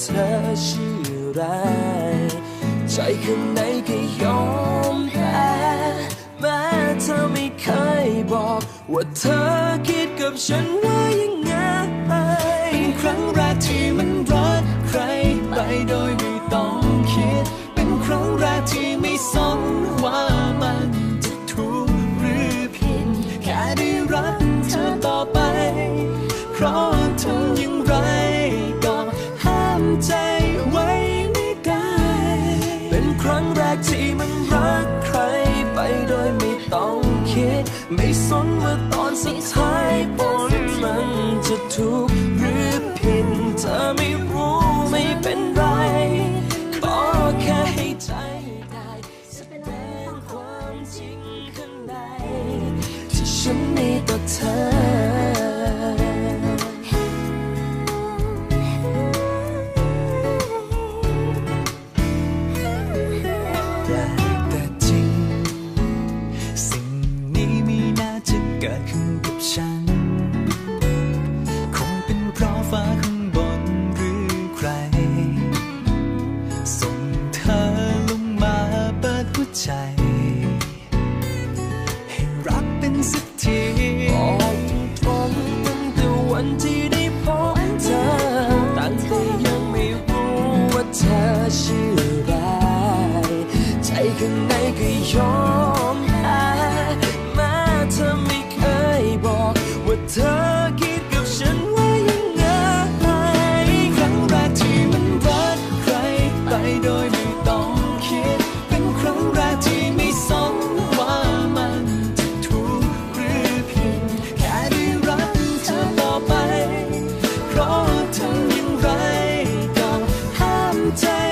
เธอชื่อไร ใจข้างในก็ยอมแพ้แม้เธอไม่เคยบอก ว่าเธอคิดกับฉันว่ายัง สุดท้ายผลมันจะถูกหรือผิดเธอไม่รู้ไม่เป็นไรขอแค่ให้ใจได้แสดงความจริงข้างในที่ฉัน ใจ ให้รักเป็นสักทีบอกตรงตั้งแต่วันที่ได้พบเธอตั้งแต่ยังไม่รู้ว่าเธอชื่ออะไรใจข้างในก็ยอม 在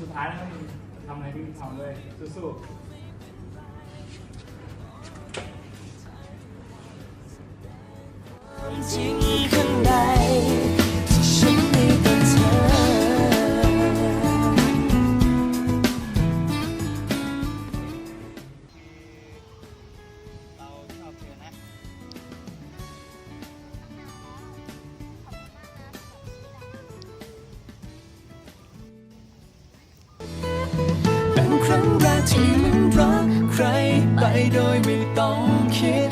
สุดท้ายนะครับทำอะไรพี่ทำเลยสู้ๆ ครั้งแรกที่มันรักใครไปโดยไม่ต้องคิด